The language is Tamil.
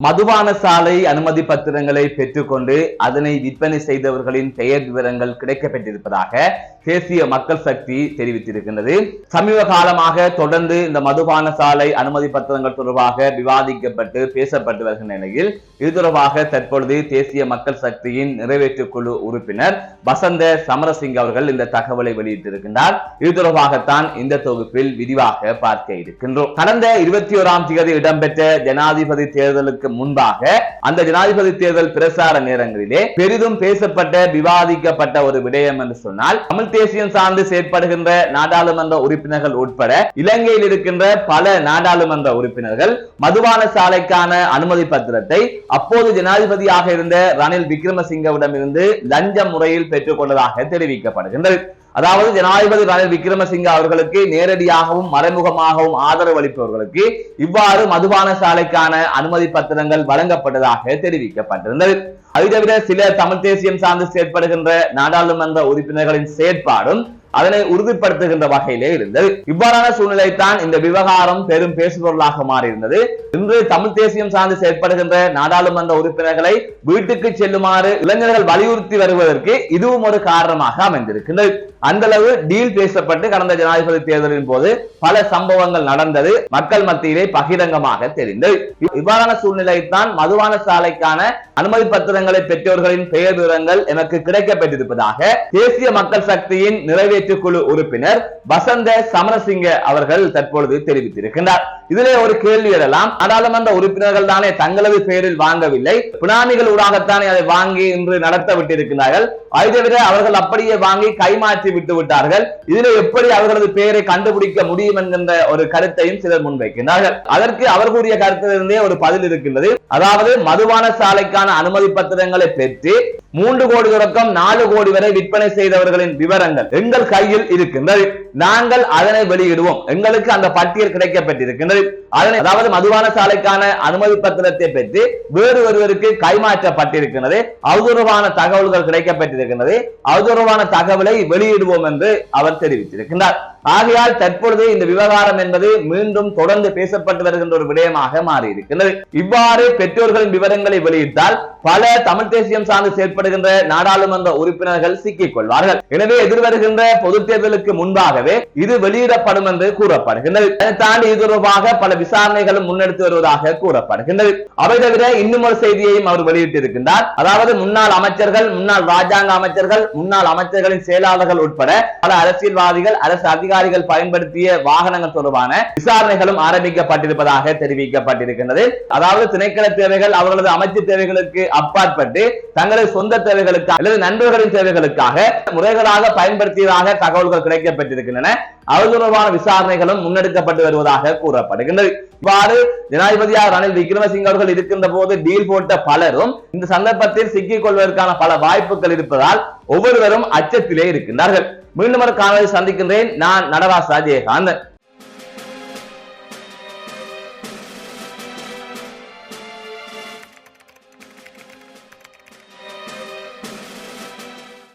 மதுபான சாலை அனுமதி பத்திரங்களை பெற்றுக்கொண்டு அதனை விற்பனை செய்தவர்களின் பெயர் விவரங்கள் கிடைக்கப்பெற்றிருப்பதாக தேசிய மக்கள் சக்தி தெரிவித்திருக்கின்றது. சமீப காலமாக தொடர்ந்து இந்த மதுபான சாலை அனுமதி பத்திரங்கள் தொடர்பாக விவாதிக்கப்பட்டு பேசப்பட்டு வருகின்ற நிலையில் இது தொடர்பாக தற்பொழுது தேசிய மக்கள் சக்தியின் நிறைவேற்று குழு உறுப்பினர் வசந்த சமரசிங் அவர்கள் இந்த தகவலை வெளியிட்டிருக்கின்றார். இது தொடர்பாகத்தான் இந்த தொகுப்பில் விரிவாக பார்க்க இருக்கின்றோம். கடந்த இருபத்தி ஓராம் தேதி இடம்பெற்ற ஜனாதிபதி தேர்தலுக்கு முன்பாக அந்த ஜனாதிபதி தேர்தல் பிரசார நேரங்களிலே பெரிதும் பேசப்பட்ட விவாதிக்கப்பட்ட ஒரு விடயம் என்று சொன்னால் தமிழ் தேசியம் சார்ந்து செயற்படுகின்ற நாடாளுமன்ற உறுப்பினர்கள் உட்பட இலங்கையில் இருக்கின்ற பல நாடாளுமன்ற உறுப்பினர்கள் மதுபான சாலைக்கான அனுமதி பத்திரத்தை அப்போது ஜனாதிபதியாக இருந்த ரணில் விக்ரமசிங்கவிடம் இருந்து லஞ்ச முறையில் பெற்றுக் கொண்டதாக தெரிவிக்கப்படுகின்றது. அதாவது ஜனாதிபதி ரணில் விக்ரமசிங்க அவர்களுக்கு நேரடியாகவும் மறைமுகமாகவும் ஆதரவு அளிப்பவர்களுக்கு இவ்வாறு மதுபான சாலைக்கான அனுமதி பத்திரங்கள் வழங்கப்பட்டதாக தெரிவிக்கப்பட்டிருந்தது. அதை தவிர சில தமிழ் தேசியம் சார்ந்து செயற்படுகின்ற நாடாளுமன்ற உறுப்பினர்களின் செயற்பாடும் அதனை உறுதிப்படுத்துகின்ற வகையிலே இருந்தது. இவ்வாறான சூழ்நிலை தான் இந்த விவகாரம் பெரும் பேசுபொருளாக மாறியிருந்தது. இன்று தமிழ் தேசியம் சார்ந்து செயற்படுகின்ற நாடாளுமன்ற உறுப்பினர்களை வீட்டுக்கு செல்லுமாறு இளைஞர்கள் வலியுறுத்தி வருவதற்கு இதுவும் ஒரு காரணமாக அமைந்திருக்கின்றது. அந்த அளவு டீல் பேசப்பட்டு கடந்த ஜனாதிபதி தேர்தலின் போது பல சம்பவங்கள் நடந்தது மக்கள் மத்தியிலே பகிரங்கமாக தெரிந்தது. இவ்வாறான சூழ்நிலை தான் மதுபான சாலைக்கான அனுமதி பத்திரங்களை பெற்றோர்களின் பெயர் விவரங்கள் எனக்கு கிடைக்கப்பட்டிருப்பதாக தேசிய மக்கள் சக்தியின் நிறைவேற்று குழு உறுப்பினர் வசந்த சமரசிங்க அவர்கள் தற்பொழுது தெரிவித்திருக்கின்றார். இதிலே ஒரு கேள்வி எழலாம். நாடாளுமன்ற உறுப்பினர்கள் தானே தங்களது பெயரில் வாங்கவில்லை. பினாமிகள் ஊடாகத்தானே அதை வாங்கி இன்று நடத்த விட்டிருக்கிறார்கள். அதை தவிர அவர்கள் அப்படியே வாங்கி கைமாற்றி விட்டு விட்டார்கள். இதில் எப்படி அவர்களது பெயரை கண்டுபிடிக்க முடியும் என்கின்ற ஒரு கருத்தையும் சிலர் முன்வைக்கின்றார்கள் அதற்கு அவர் கூறிய கருத்திலிருந்தே ஒரு பதில் இருக்கின்றது. அதாவது மதுபான சாலைக்கான அனுமதி பத்திரங்களை பெற்று மூன்று கோடி தொடக்கம் நாலு கோடி வரை விற்பனை செய்தவர்களின் விவரங்கள் எங்கள் கையில் இருக்கின்றது. நாங்கள் அதனை வெளியிடுவோம். எங்களுக்கு அந்த பட்டியல் கிடைக்கப்பட்டிருக்கின்றது. அதனை அதாவது மதுபான சாலைக்கான அனுமதி பத்திரத்தை பெற்று வேறு ஒருவருக்கு கைமாற்றப்பட்டிருக்கின்றது அவதூறவான தகவல்கள் கிடைக்கப்பட்டிருக்கிறது. அவதூறவான தகவலை வெளியிடுவோம் என்று அவர் தெரிவித்திருக்கிறார் ஆகையால் தற்பொழுது இந்த விவகாரம் என்பது மீண்டும் தொடர்ந்து பேசப்பட்டு வருகின்ற ஒரு விடயமாக மாறி இருக்கின்றது இவ்வாறு பெற்றோர்களின் விவரங்களை வெளியிட்டால் பல தமிழ் தேசியம் சார்ந்து செயற்படுகின்ற நாடாளுமன்ற உறுப்பினர்கள் சிக்கிக் கொள்வார்கள் எனவே எதிர்வருகின்ற பொது தேர்தலுக்கு முன்பாகவே இது வெளியிடப்படும் என்று கூறப்படுகின்றது. தாண்டி இது தொடர்பாக பல விசாரணைகளும் முன்னெடுத்து வருவதாக கூறப்படுகின்றது. அவை தவிர இன்னும் ஒரு செய்தியையும் அவர் வெளியிட்டிருக்கின்றார். அதாவது முன்னாள் அமைச்சர்கள் முன்னாள் ராஜாங்க அமைச்சர்கள் முன்னாள் அமைச்சர்களின் செயலாளர்கள் உட்பட பல அரசியல்வாதிகள் அரசு அதிகாரிகள் பயன்படுத்திய வாகனங்கள் தொடர்பான விசாரணைகளும் ஆரம்பிக்கப்பட்டிருப்பதாக தெரிவிக்கப்பட்டிருக்கின்றது. அதாவது திணைக்கள தேவைகள் அவர்களது அமைச்சு தேவைகளுக்கு அப்பாற்பட்டு தங்களது சொந்த தேவைகளுக்காக அல்லது நண்பர்களின் தேவைகளுக்காக முறைகளாக பயன்படுத்தியதாக தகவல்கள் கிடைக்கப்பட்டிருக்கின்றன. அது தொடர்பான விசாரணைகளும் முன்னெடுக்கப்பட்டு வருவதாக கூறப்படுகின்றது. இவ்வாறு ஜனாதிபதியாக ரணில் விக்ரமசிங்க அவர்கள் இருக்கின்ற போது டீல் போட்ட பலரும் இந்த சந்தர்ப்பத்தில் சிக்கிக் கொள்வதற்கான பல வாய்ப்புகள் இருப்பதால் ஒவ்வொருவரும் அச்சத்திலே இருக்கின்றார்கள். மீண்டும் ஒரு காணொலி சந்திக்கின்றேன். நான் நடராஜ் ராஜேகாந்தன்.